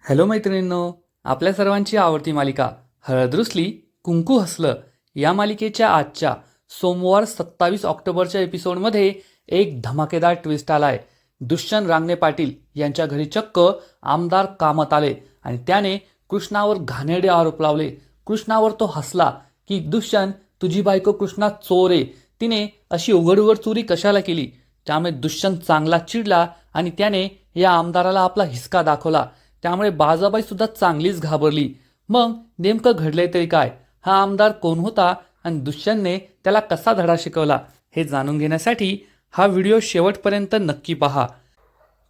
Hello मैत्रिणींनो आपल्या सर्वांची आवडती मालिका हळदरुसली कुंकू हसलं या मालिकेच्या आजच्या सोमवार सत्तावीस ऑक्टोबरच्या एपिसोडमध्ये एक धमाकेदार ट्विस्ट आलाय. दुष्यंत रांगणे पाटील यांच्या घरी चक्क आमदार कामत आले आणि त्याने कृष्णावर घाणेरडे आरोप लावले. कृष्णावर तो हसला की दुष्यंत तुझी बायको कृष्णा चोर आहे. तिने अशी उघड उघड चोरी कशाला केली? त्यामुळे दुष्यंत चांगला चिडला आणि त्याने या आमदाराला आपला हिसका दाखवला. त्यामुळे बाजाबाई सुद्धा चांगलीच घाबरली. मग नेमकं घडलंय तरी काय? हा आमदार कोण होता आणि दुष्यंतने त्याला कसा धडा शिकवला? हे जाणून घेण्यासाठी हा व्हिडिओ शेवटपर्यंत नक्की पहा.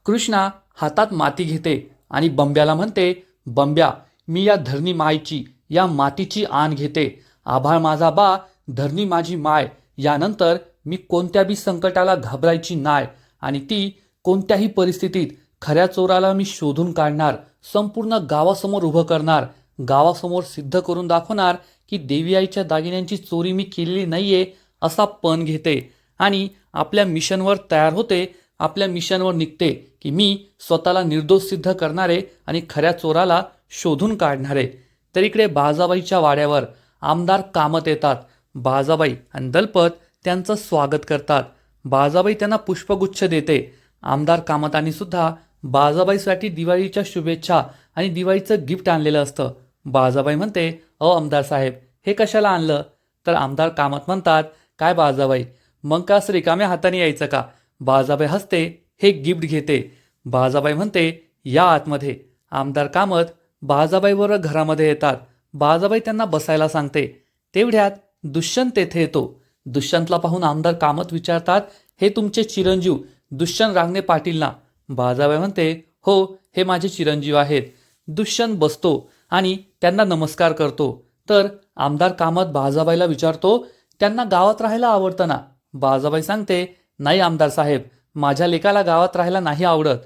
कृष्णा हातात माती घेते आणि बंब्याला म्हणते बंब्या मी या धरणी मायची या मातीची आण घेते. आभाळ माझा बा धरणी माझी माय. यानंतर मी कोणत्या बी संकटाला घाबरायची नाय आणि ती कोणत्याही परिस्थितीत खऱ्या चोराला मी शोधून काढणार संपूर्ण गावासमोर उभं करणार गावासमोर सिद्ध करून दाखवणार की देवी आईच्या दागिन्यांची चोरी मी केलेली नाहीये असा पण घेते आणि आपल्या मिशनवर तयार होते आपल्या मिशनवर निघते की मी स्वतःला निर्दोष सिद्ध करणारे आणि खऱ्या चोराला शोधून काढणारे. तर इकडे बाजाबाईच्या वाड्यावर आमदार कामत येतात. बाजाबाई आणि दलपत त्यांचं स्वागत करतात. बाजाबाई त्यांना पुष्पगुच्छ देते. आमदार कामतांनी सुद्धा बाजाबाईसाठी दिवाळीच्या शुभेच्छा आणि दिवाळीचं गिफ्ट आणलेलं असतं. बाजाबाई म्हणते अ आमदार साहेब हे कशाला आणलं? तर आमदार कामत म्हणतात काय बाजाबाई मग का असं रिकाम्या हाताने यायचं का? बाजाबाई हसते हे गिफ्ट घेते. बाजाबाई म्हणते या आतमध्ये. आमदार कामत बाजाबाईवर घरामध्ये येतात. बाजाबाई त्यांना बसायला सांगते. तेवढ्यात दुष्यंत तेथे येतो. दुष्यंतला पाहून आमदार कामत विचारतात हे तुमचे चिरंजीव दुष्यंत रांगणे पाटील ना? बाजाबाई म्हणते हो हे माझे चिरंजीव आहेत. दुष्यंत बसतो आणि त्यांना नमस्कार करतो. तर आमदार कामत बाजाबाईला विचारतो त्यांना गावात राहायला आवडतं ना? बाजाबाई सांगते नाही आमदार साहेब माझ्या लेकाला गावात राहायला नाही आवडत.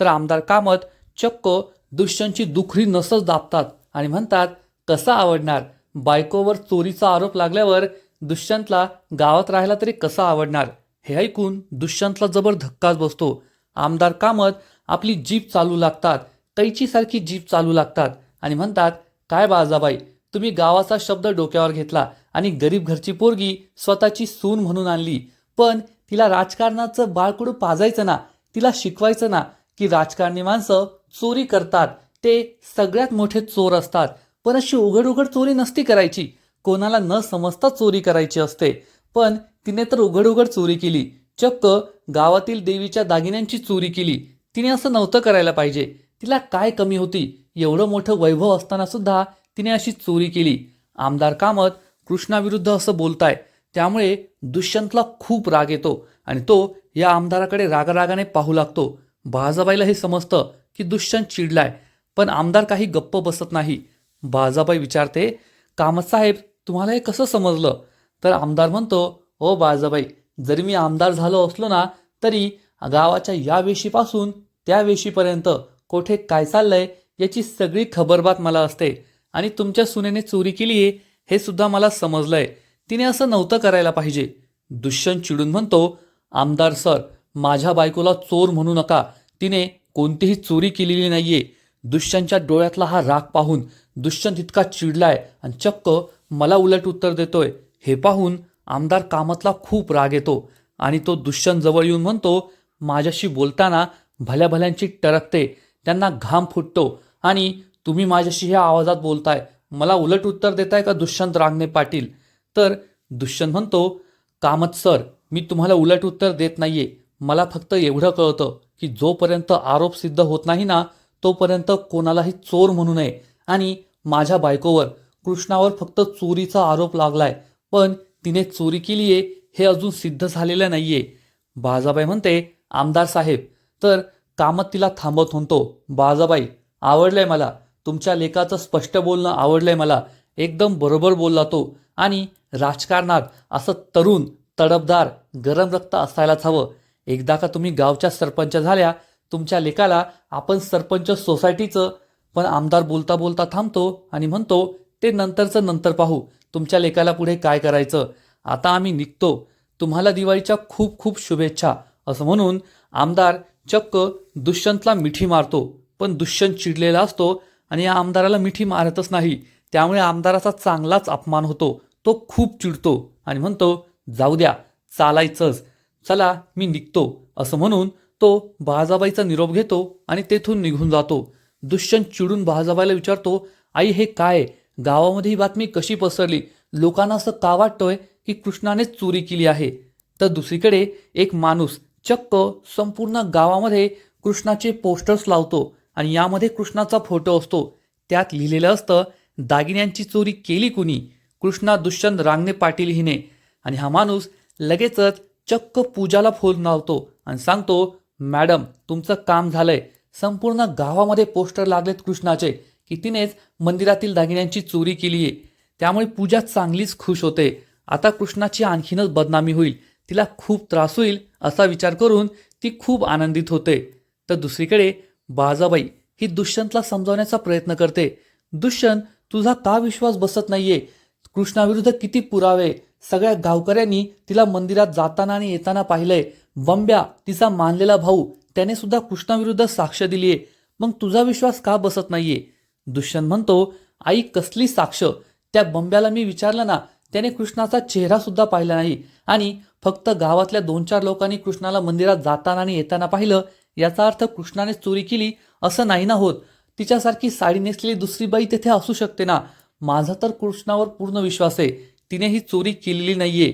तर आमदार कामत चक्क दुष्यंतची दुखरी नसच दाबतात आणि म्हणतात कसं आवडणार? बायकोवर चोरीचा आरोप लागल्यावर दुष्यंतला गावात राहायला तरी कसं आवडणार? हे ऐकून दुष्यंतला जबर धक्काच बसतो. आमदार कामत आपली जीप चालू लागतात कैचीसारखी जीप चालू लागतात आणि म्हणतात काय बाजाबाई तुम्ही गावाचा शब्द डोक्यावर घेतला आणि गरीब घरची पोरगी स्वतःची सून म्हणून आणली. पण तिला राजकारणाचं बाळकुडू पाजायचं ना तिला शिकवायचं ना की राजकारणी माणसं चोरी करतात. ते सगळ्यात मोठे चोर असतात. पण अशी उघड उघड चोरी नसती करायची. कोणाला न समजता चोरी करायची असते. पण तिने तर उघड उघड चोरी केली. चक्क गावातील देवीच्या दागिन्यांची चोरी केली. तिने असं नव्हतं करायला पाहिजे. तिला काय कमी होती? एवढं मोठं वैभव असताना सुद्धा तिने अशी चोरी केली. आमदार कामत कृष्णाविरुद्ध असं बोलताय. त्यामुळे दुष्यंतला खूप राग येतो आणि तो या आमदाराकडे रागारागाने पाहू लागतो. बाजाबाईला हे समजतं की दुष्यंत चिडलाय. पण आमदार काही गप्प बसत नाही. बाजाबाई विचारते कामत साहेब तुम्हाला हे कसं समजलं? तर आमदार म्हणतो ओ बाजाबाई जरी मी आमदार झालो असलो ना तरी गावाच्या या वेशीपासून त्या वेशीपर्यंत कोठे काय चाललंय याची सगळी खबरबात मला असते. आणि तुमच्या सुनेने चोरी केली आहे हे सुद्धा मला समजलंय. तिने असं नव्हतं करायला पाहिजे. दुष्यंत चिडून म्हणतो आमदार सर माझ्या बायकोला चोर म्हणू नका. तिने कोणतीही चोरी केलेली नाहीये. दुष्यंतच्या डोळ्यातला हा राग पाहून दुष्यंत इतका चिडलाय आणि चक्क मला उलट उत्तर देतोय. हे पाहून आमदार कामतला खूप राग येतो आणि तो दुष्यंत जवळ येऊन म्हणतो माझ्याशी बोलताना भल्या भल्यांची टरकते त्यांना घाम फुटतो आणि तुम्ही माझ्याशी ह्या आवाजात बोलताय मला उलट उत्तर देताय का दुष्यंत रांगणे पाटील? तर दुष्यंत म्हणतो कामत सर मी तुम्हाला उलट उत्तर देत नाहीये. मला फक्त एवढं कळतं की जोपर्यंत आरोप सिद्ध होत नाही ना तोपर्यंत कोणालाही चोर म्हणू नये. आणि माझ्या बायकोवर कृष्णावर फक्त चोरीचा आरोप लागलाय. पण तिने चोरी केली आहे हे अजून सिद्ध झालेलं नाहीये. बाजाबाई म्हणते आमदार साहेब तर कामत तिला थांबत म्हणतो बाजाबाई आवडलंय मला. तुमच्या लेखाचं स्पष्ट बोलणं आवडलंय मला. एकदम बरोबर बोलला तो. आणि राजकारणात असं तरुण तडफदार गरम रक्त असायलाच हवं. एकदा का तुम्ही गावच्या सरपंच झाल्या तुमच्या लेकाला आपण सरपंच सोसायटीचं पण आमदार बोलता बोलता थांबतो आणि म्हणतो ते नंतरचं नंतर पाहू. तुमच्या लेकाला पुढे काय करायचं? आता आम्ही निघतो. तुम्हाला दिवाळीच्या खूप खूप शुभेच्छा. असं म्हणून आमदार चक्क दुष्यंतला मिठी मारतो. पण दुष्यंत चिडलेला असतो आणि या आमदाराला मिठी मारतच नाही. त्यामुळे आमदाराचा चांगलाच अपमान होतो. तो खूप चिडतो आणि म्हणतो जाऊ द्या चालायचंच. चला मी निघतो. असं म्हणून तो बहाजाबाईचा निरोप घेतो आणि तेथून निघून जातो. दुष्यंत चिडून बहाजाबाईला विचारतो आई हे काय? गावामध्ये ही बातमी कशी पसरली? लोकांना असं का वाटतोय की कृष्णानेच चोरी केली आहे? तर दुसरीकडे एक माणूस चक्क संपूर्ण गावामध्ये कृष्णाचे पोस्टर्स लावतो आणि यामध्ये कृष्णाचा फोटो असतो. त्यात लिहिलेलं असतं दागिन्यांची चोरी केली कुणी? कृष्णा दुष्यंत रांगणे पाटील हिने. आणि हा माणूस लगेचच चक्क पूजाला फोन लावतो आणि सांगतो मॅडम तुमचं काम झालंय. संपूर्ण गावामध्ये पोस्टर लागलेत कृष्णाचे. की तिनेच मंदिरातील दागिन्यांची चोरी केली आहे त्यामुळे पूजा चांगलीच खुश होते. आता कृष्णाची आणखीनच बदनामी होईल. तिला खूप त्रास होईल असा विचार करून ती खूप आनंदित होते. तर दुसरीकडे बाजाबाई ही दुष्यंतला समजावण्याचा प्रयत्न करते. दुष्यंत तुझा का विश्वास बसत नाहीये? कृष्णाविरुद्ध किती पुरावे? सगळ्या गावकऱ्यांनी तिला मंदिरात जाताना आणि येताना पाहिलंय. बंब्या तिचा मानलेला भाऊ त्याने सुद्धा कृष्णाविरुद्ध साक्ष दिलीये. मग तुझा विश्वास का बसत नाहीये? दुष्यंत म्हणतो आई कसली साक्ष? त्या बंब्याला मी विचारलं ना त्याने कृष्णाचा चेहरा सुद्धा पाहिला नाही. आणि फक्त गावातल्या दोन चार लोकांनी कृष्णाला मंदिरात जाताना आणि येताना पाहिलं याचा अर्थ कृष्णाने चोरी केली असं नाही ना होत. तिच्यासारखी साडी नेसलेली दुसरी बाई तेथे असू शकते ना? माझा तर कृष्णावर पूर्ण विश्वास आहे. तिने ही चोरी केलेली नाहीये.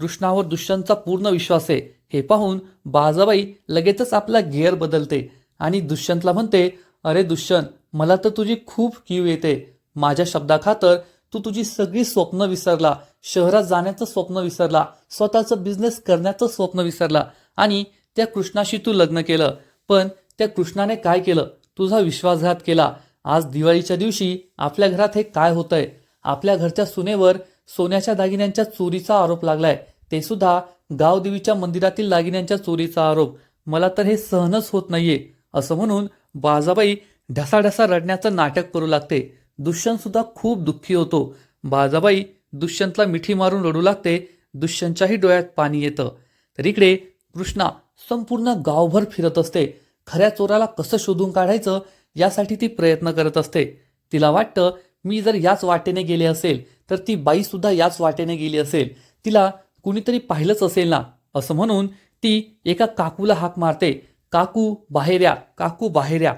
कृष्णावर दुष्यंतचा पूर्ण विश्वास आहे. हे पाहून बाजाबाई लगेचच आपला गिअर बदलते आणि दुष्यंतला म्हणते अरे दुष्यंत मला तर तुझी खूप कीव येते. माझ्या शब्दाखातर तू तुझी सगळी स्वप्न विसरला. शहरात जाण्याचं स्वप्न विसरला. स्वतःचं बिझनेस करण्याचं स्वप्न विसरला. आणि त्या कृष्णाशी तू लग्न केलं. पण त्या कृष्णाने काय केलं? तुझा विश्वासघात केला. आज दिवाळीच्या दिवशी आपल्या घरात हे काय होतंय? आपल्या घरच्या सुनेवर सोन्याच्या दागिन्यांच्या चोरीचा आरोप लागलाय. ते सुद्धा गावदेवीच्या मंदिरातील दागिन्यांच्या चोरीचा आरोप. मला तर हे सहनच होत नाहीये. असं म्हणून बाजाबाई ढसाढसा रडण्याचं नाटक करू लागते. दुष्यंतसुद्धा खूप दुःखी होतो. बाजाबाई दुष्यंतला मिठी मारून रडू लागते. दुष्यंतच्याही डोळ्यात पाणी येतं. तर इकडे कृष्णा संपूर्ण गावभर फिरत असते. खऱ्या चोराला कसं शोधून काढायचं यासाठी ती प्रयत्न करत असते. तिला वाटतं मी जर याच वाटेने गेले असेल तर ती बाईसुद्धा याच वाटेने गेली असेल. तिला कुणीतरी पाहिलंच असेल ना? असं म्हणून ती एका काकूला हाक मारते. काकू बाहेर या काकू बाहेर या.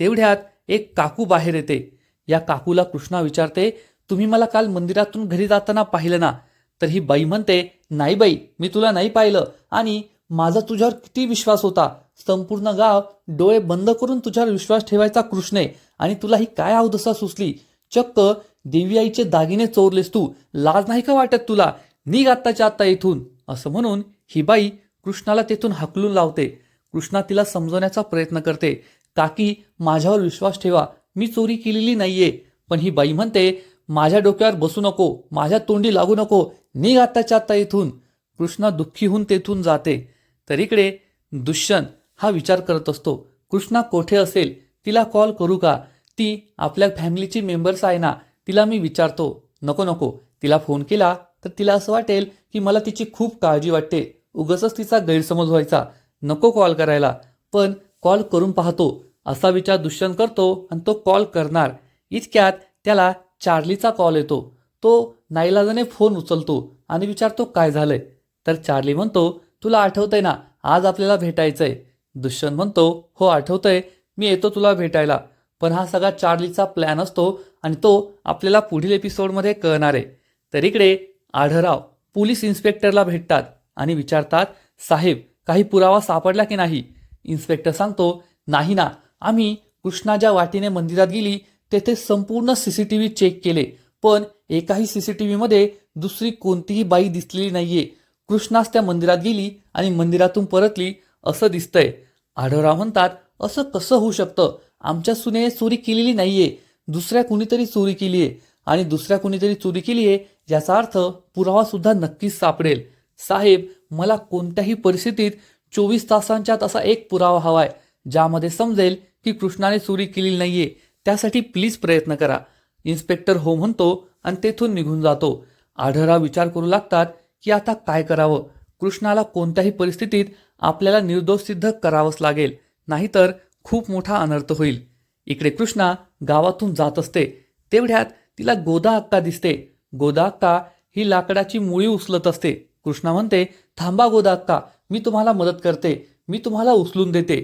तेवढ्यात एक काकू बाहेर येते. या काकूला कृष्णा विचारते तुम्ही मला काल मंदिरातून घरी जाताना पाहिलं ना? तर ही बाई म्हणते नाही बाई मी तुला नाही पाहिलं आणि माझा तुझ्यावर किती विश्वास होता. संपूर्ण गाव डोळे बंद करून तुझ्यावर विश्वास ठेवायचा कृष्णे आणि तुला ही काय अवदसा सुचली? चक्क देवी आईचे दागिने चोरलेस तू. लाज नाही का वाटत तुला? निघ आत्ताच्या आत्ता इथून. असं म्हणून ही बाई कृष्णाला तेथून हाकलून लावते. कृष्णा तिला समजवण्याचा प्रयत्न करते. काकी माझ्यावर विश्वास ठेवा. मी चोरी केलेली नाहीये. पण ही बाई म्हणते माझ्या डोक्यावर बसू नको. माझ्या तोंडी लागू नको. निघ आत्ताच्या आत्ता इथून. कृष्णा दुःखी होऊन तेथून जाते. तर इकडे दुष्यंत हा विचार करत असतो. कृष्णा कोठे असेल? तिला कॉल करू का? ती आपल्या फॅमिलीची मेंबर्स आहे ना. तिला मी विचारतो. नको नको. तिला फोन केला तर तिला असं वाटेल की मला तिची खूप काळजी वाटते. उगसच तिचा गैरसमज व्हायचा. नको कॉल करायला. पण कॉल करून पाहतो असा विचार दुष्यंत करतो आणि तो कॉल करणार. इतक्यात त्याला चार्लीचा कॉल येतो. तो नाईलाजाने फोन उचलतो आणि विचारतो काय झालंय? तर चार्ली म्हणतो तुला आठवतंय ना आज आपल्याला भेटायचंय. दुष्यंत म्हणतो हो आठवतंय. मी येतो तुला भेटायला. पण हा सगळा चार्लीचा प्लॅन असतो आणि तो आपल्याला पुढील एपिसोडमध्ये कळणार आहे. तर इकडे आढराव पोलीस इन्स्पेक्टरला भेटतात आणि विचारतात साहेब काही पुरावा सापडला की नाही? इन्स्पेक्टर सांगतो नाही ना आम्ही कृष्णा ज्या वाटेने मंदिरात गेली तेथे संपूर्ण C C T V check केले पण एकाही सी सी टी व्हीमध्ये दुसरी कोणतीही बाई दिसलेली नाहीये. कृष्णास त्या मंदिरात गेली आणि मंदिरातून परतली असं दिसतंय. आढळराव म्हणतात असं कसं होऊ शकतं? आमच्या सुने चोरी केलेली नाहीये. दुसऱ्या कुणीतरी चोरी केली आहे आणि दुसऱ्या कुणीतरी चोरी केली आहे याचा अर्थ पुरावा सुद्धा नक्कीच सापडेल. साहेब मला कोणत्याही परिस्थितीत चोवीस तासांच्या असा एक पुरावा हवाय ज्यामध्ये समजेल की कृष्णाने चोरी केलेली नाहीये. त्यासाठी प्लीज प्रयत्न करा. इन्स्पेक्टर हो म्हणतो आणि तेथून निघून जातो. आढळराव विचार करू लागतात की आता काय करावं? कृष्णाला कोणत्याही परिस्थितीत आपल्याला निर्दोष सिद्ध करावंच लागेल नाहीतर खूप मोठा अनर्थ होईल. इकडे कृष्णा गावातून जात असते. तेवढ्यात तिला गोदा अक्का दिसते. गोदा अक्का ही लाकडाची मुळी उचलत असते. कृष्णा म्हणते थांबा गोदा अक्का मी तुम्हाला मदत करते मी तुम्हाला उचलून देते.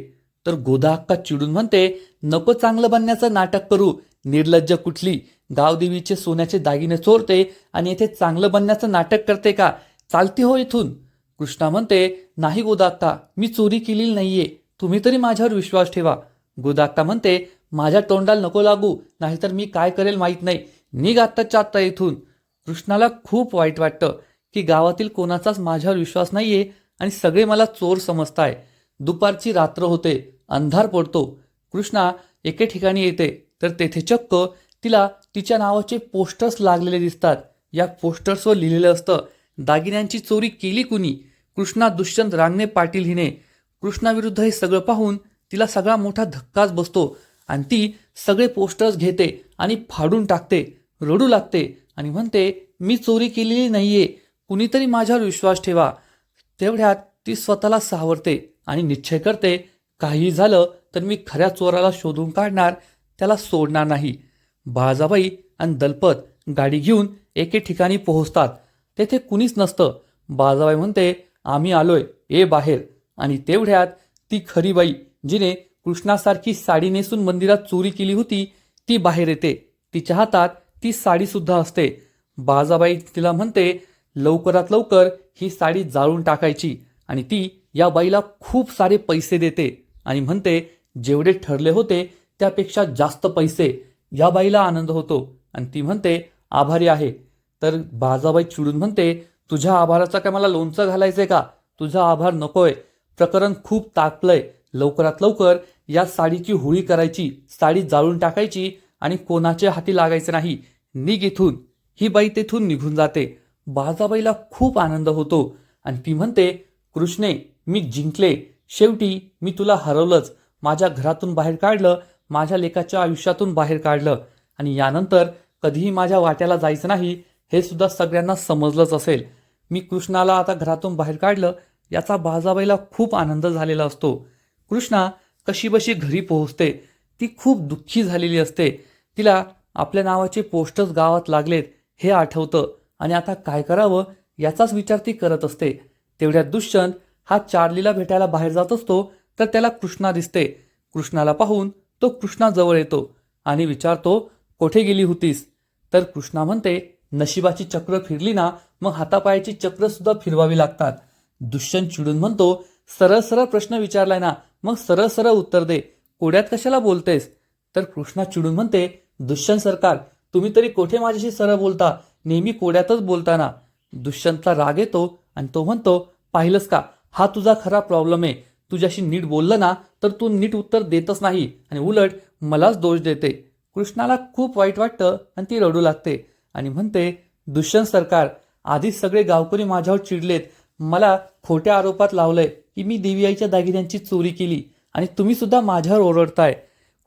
तर गोदाहक्का चिडून म्हणते नको चांगलं बनण्याचं नाटक करू. निर्लज्ज कुठली? गावदेवीचे सोन्याचे दागिने चोरते आणि येथे चांगलं बनण्याचं नाटक करते का? चालते हो इथून. कृष्णा म्हणते नाही गोदाक्का मी चोरी केलेली नाहीये. तुम्ही तरी माझ्यावर विश्वास ठेवा. गोदाक्का म्हणते माझ्या तोंडाला नको लागू नाहीतर मी काय करेल माहीत नाही. निघ आत्ताच्या आत्ता इथून. कृष्णाला खूप वाईट वाटतं की गावातील कोणाचाच माझ्यावर विश्वास नाहीये आणि सगळे मला चोर समजताय. दुपारची रात्र होते अंधार पडतो. कृष्णा एके ठिकाणी येते तर तेथे चक्क तिला तिच्या नावाचे पोस्टर्स लागलेले दिसतात. या पोस्टर्सवर लिहिलेलं असतं दागिन्यांची चोरी केली कुणी? कृष्णा दुष्यंत रांगणे पाटील हिने. कृष्णाविरुद्ध हे सगळं पाहून तिला सगळा मोठा धक्काच बसतो. आणि ती सगळे पोस्टर्स घेते आणि फाडून टाकते रडू लागते आणि म्हणते मी चोरी केलेली नाहीये. कुणीतरी माझ्यावर विश्वास ठेवा. तेवढ्यात ती स्वतःला सावरते आणि निश्चय करते काही झालं तर मी खऱ्या चोराला शोधून काढणार त्याला सोडणार नाही. बाळाजाबाई आणि दलपत गाडी घेऊन एके ठिकाणी पोहोचतात. तेथे कुणीच नसतं. बाळजाबाई म्हणते आम्ही आलोय ए बाहेर. आणि तेवढ्यात ती खरी बाई जिने कृष्णासारखी साडी नेसून मंदिरात चोरी केली होती ती बाहेर येते. तिच्या हातात ती साडी सुद्धा असते. बाजाबाई तिला म्हणते लवकरात लवकर ही साडी जाळून टाकायची आणि ती या बाईला खूप सारे पैसे देते आणि म्हणते जेवढे ठरले होते त्यापेक्षा जास्त पैसे. या बाईला आनंद होतो आणि ती म्हणते आभारी आहे. तर बाजाबाई चिडून म्हणते तुझ्या आभाराचा काय मला लोणचं घालायचंय का? तुझा आभार नकोय. प्रकरण खूप तापलंय. लवकरात लवकर या साडीची होळी करायची. साडी जाळून टाकायची आणि कोणाच्या हाती लागायचं नाही. निघ इथून. ही बाई तेथून निघून जाते. बाजाबाईला खूप आनंद होतो. आणि ती म्हणते कृष्णे मी जिंकले. शेवटी मी तुला हरवलंच. माझ्या घरातून बाहेर काढलं माझ्या लेकाच्या आयुष्यातून बाहेर काढलं. आणि यानंतर कधीही माझ्या वाट्याला जायचं नाही हे सुद्धा सगळ्यांना समजलंच असेल. मी कृष्णाला आता घरातून बाहेर काढलं याचा बाजाबाईला खूप आनंद झालेला असतो. कृष्णा कशी बशी घरी पोहोचते ती खूप दुःखी झालेली असते. तिला आपल्या नावाचे पोस्टर्स गावात लागलेत हे आठवतं. आणि आता काय करावं याचाच विचार ती करत असते. तेवढ्यात दुष्यंत हा चार्लीला भेटायला बाहेर जात असतो तर त्याला कृष्णा दिसते. कृष्णाला पाहून तो कृष्णा जवळ येतो आणि विचारतो कोठे गेली होतीस? तर कृष्णा म्हणते नशिबाची चक्र फिरली ना मग हातापायाची चक्र सुद्धा फिरवावी लागतात. दुष्यंत चिडून म्हणतो सरळ सरळ प्रश्न विचारलाय ना मग सरळ सरळ उत्तर दे. कोड्यात कशाला बोलतेस? तर कृष्णा चिडून म्हणते दुष्यंत सरकार तुम्ही तरी कोठे माझ्याशी सरळ बोलता? नेहमी कोड्यातच बोलताना दुष्यंतला राग येतो आणि तो म्हणतो पाहिलंस का? हा तुझा खरा प्रॉब्लेम आहे. तुझ्याशी नीट बोललं ना तर तू नीट उत्तर देतच नाही. आणि उलट मलाच दोष देते. कृष्णाला खूप वाईट वाटतं आणि ती रडू लागते आणि म्हणते दुष्यंत सरकार आधीच सगळे गावकरी माझ्यावर चिडलेत. मला खोट्या आरोपात लावलंय की मी देवीआईच्या दागिन्यांची चोरी केली आणि तुम्ही सुद्धा माझ्यावर ओरडताय.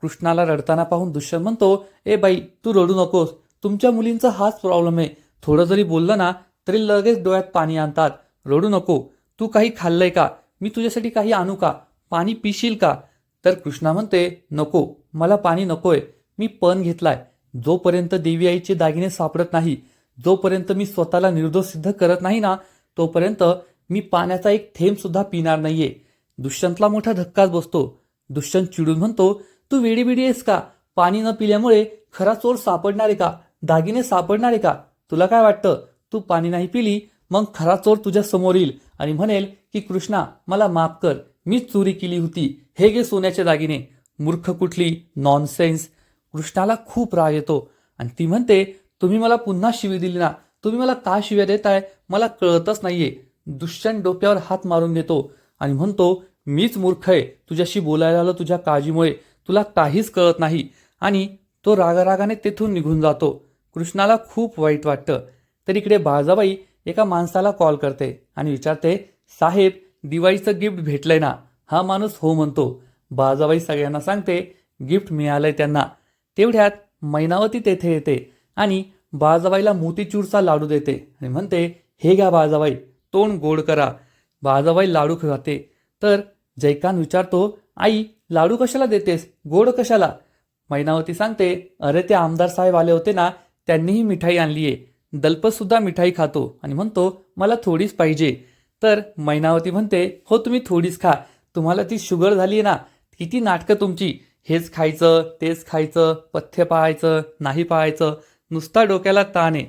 कृष्णाला रडताना पाहून दुष्यंत म्हणतो ए बाई तू रडू नकोस. तुमच्या मुलींचा हाच प्रॉब्लेम आहे. थोडं जरी बोललं ना तरी लगेच डोळ्यात पाणी आणतात. रडू नको. तू काही खाल्लंय का? मी तुझ्यासाठी काही आणू का? पाणी पिशील का? तर कृष्णा म्हणते नको. मला पाणी नकोय. मी पण घेतलाय. जोपर्यंत देवी आईचे दागिने सापडत नाही जोपर्यंत मी स्वतःला निर्दोष सिद्ध करत नाही ना तोपर्यंत मी पाण्याचा एक थेंब सुद्धा पिणार नाहीये. दुष्यंतला मोठा धक्काच बसतो. दुष्यंत चिडून म्हणतो तू वेडी बिडी आहेस का? पाणी न पिल्यामुळे खरा चोर सापडणार आहे का? दागिने सापडणार आहे का? तुला काय वाटतं? तू पाणी नाही पिली मग खरा चोर तुझ्या समोर येईल. आणि म्हणेल की कृष्णा मला माफ कर. मीच चोरी केली होती. हे गे सोन्याचे दागिने. मूर्ख कुठली? नॉनसेन्स कृष्णाला खूप राग येतो. आणि ती म्हणते तुम्ही मला पुन्हा शिवी दिली ना. तुम्ही मला का शिव्या देताय? मला कळतच नाहीये. दुष्यंत डोक्यावर हात मारून घेतो. आणि म्हणतो मीच मूर्ख आहे. तुझ्याशी बोलायला आलो तुझ्या काळजीमुळे. तुला काहीच कळत नाही. आणि तो रागारागाने तेथून निघून जातो. कृष्णाला खूप वाईट वाटतं. तर इकडे बाजाबाई एका माणसाला कॉल करते आणि विचारते साहेब दिवाळीचं गिफ्ट भेटलंय ना? हा माणूस हो म्हणतो. बाजाबाई सगळ्यांना सांगते गिफ्ट मिळालंय त्यांना. तेवढ्यात मैनावती तेथे येते आणि बाजाबाईला मोतीचूरचा लाडू देते आणि म्हणते हे घ्या बाजाबाई तोंड गोड करा. बाजाबाई लाडू खाते. तर जयकांत विचारतो आई लाडू कशाला देतेस? गोड कशाला? मैनावती सांगते अरे ते आमदार साहेब आले होते ना त्यांनीही मिठाई आणली आहे दल्पतसुद्धा मिठाई खातो आणि म्हणतो मला थोडीच पाहिजे. तर मैनावती म्हणते हो तुम्ही थोडीच खा. तुम्हाला ती शुगर झाली आहे ना किती नाटकं तुमची. हेच खायचं तेच खायचं पथ्य पाहायचं नाही पाहायचं. नुसता डोक्याला ताण आहे.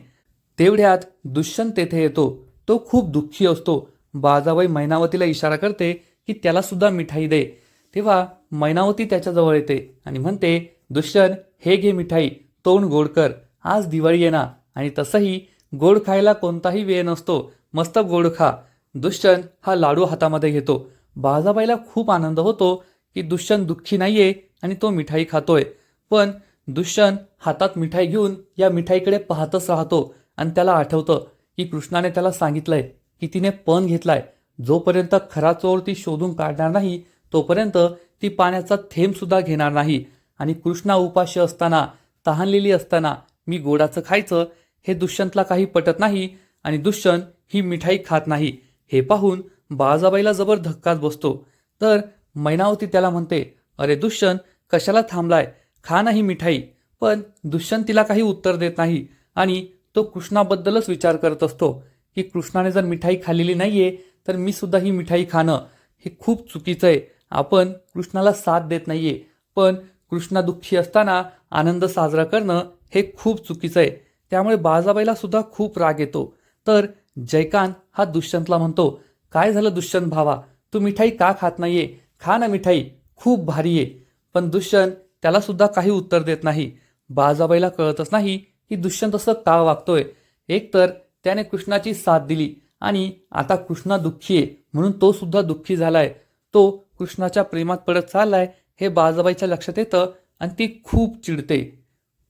तेवढ्यात दुष्यंत तेथे येतो. तो खूप दुःखी असतो. बाजाबाई मैनावतीला इशारा करते की त्यालासुद्धा मिठाई दे. तेव्हा मैनावती त्याच्याजवळ येते आणि म्हणते दुष्यंत हे घे मिठाई. तोंड गोड कर. आज दिवाळी येणार आणि तसंही गोड खायला कोणताही वेळ नसतो. मस्त गोड खा. दुष्यंत हा लाडू हातामध्ये घेतो. बाळजाबाईला खूप आनंद होतो की दुष्यंत दुःखी नाहीये आणि तो मिठाई खातोय. पण दुष्यंत हातात मिठाई घेऊन या मिठाईकडे पाहतच राहतो आणि त्याला आठवतं की कृष्णाने त्याला सांगितलंय की तिने पण घेतलाय. जोपर्यंत खरा चोर ती शोधून काढणार नाही तोपर्यंत ती पाण्याचा थेंबसुद्धा घेणार नाही. आणि कृष्णा उपाशी असताना तहानलेली असताना मी गोडाचं खायचं हे दुष्यंतला काही पटत नाही आणि दुष्यंत ही मिठाई खात नाही. हे पाहून बाळाजाबाईला जबर धक्काच बसतो. तर मैनावती त्याला म्हणते अरे दुष्यंत कशाला थांबलाय? खा नाही मिठाई. पण दुष्यंत तिला काही उत्तर देत नाही आणि तो कृष्णाबद्दलच विचार करत असतो की कृष्णाने जर मिठाई खाल्लेली नाहीये तर मी सुद्धा ही मिठाई खाणं हे खूप चुकीचं आहे. आपण कृष्णाला साथ देत नाहीये. पण कृष्णा दुःखी असताना आनंद साजरा करणं हे खूप चुकीचं आहे. त्यामुळे बाळाजाबाईला सुद्धा खूप राग येतो. तर जयकांत हा दुष्यंतला म्हणतो काय झालं दुष्यंत भावा? तू मिठाई का खात नाहीये? खा ना मिठाई खूप भारी आहे. पण दुष्यंत त्याला सुद्धा काही उत्तर देत नाही. बाजाबाईला कळतच नाही की दुष्यंत असं का वागतोय. एकतर त्याने कृष्णाची साथ दिली आणि आता कृष्णा दुःखी आहे म्हणून तो सुद्धा दुःखी झालाय. तो कृष्णाच्या प्रेमात पडत चाललाय हे बाजाबाईच्या लक्षात येतं आणि ती खूप चिडते.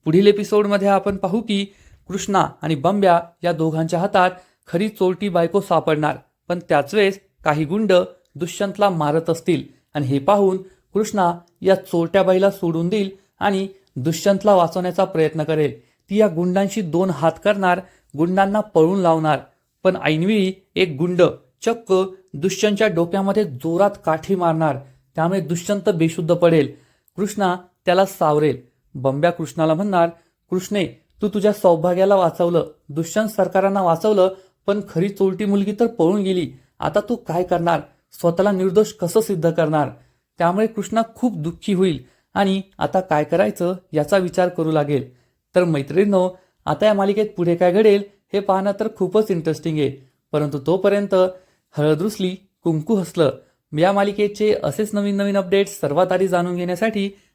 पुढील एपिसोडमध्ये आपण पाहू की कृष्णा आणि बंब्या या दोघांच्या हातात खरी चोरटी बायको सापडणार. पण त्याच वेळेस काही गुंड दुष्यंतला मारत असतील. आणि हे पाहून कृष्णा या चोरट्या बाईला सोडून देईल आणि दुष्यंतला वाचवण्याचा प्रयत्न करेल. ती या गुंडांशी दोन हात करणार गुंडांना पळून लावणार. पण ऐनवेळी एक गुंड चक्क दुष्यंतच्या डोक्यामध्ये जोरात काठी मारणार. त्यामुळे दुष्यंत बेशुद्ध पडेल. कृष्णा त्याला सावरेल. बंब्या कृष्णाला म्हणणार कृष्णे तू तुझ्या सौभाग्याला वाचवलं दुष्यंत सरकारांना वाचवलं पण खरी चोलटी मुलगी तर पळून गेली. आता तू काय करणार? स्वतःला निर्दोष कसं सिद्ध करणार? त्यामुळे कृष्णा खूप दुःखी होईल. आणि आता काय करायचं याचा विचार करू लागेल. तर मैत्रिणींनो आता या मालिकेत पुढे काय घडेल हे पाहणं तर खूपच इंटरेस्टिंग आहे. परंतु तोपर्यंत हळद रुसली कुंकू हसलं. या मालिकेचे असेच नवीन नवीन अपडेट्स सर्वात आधी जाणून घेण्यासाठी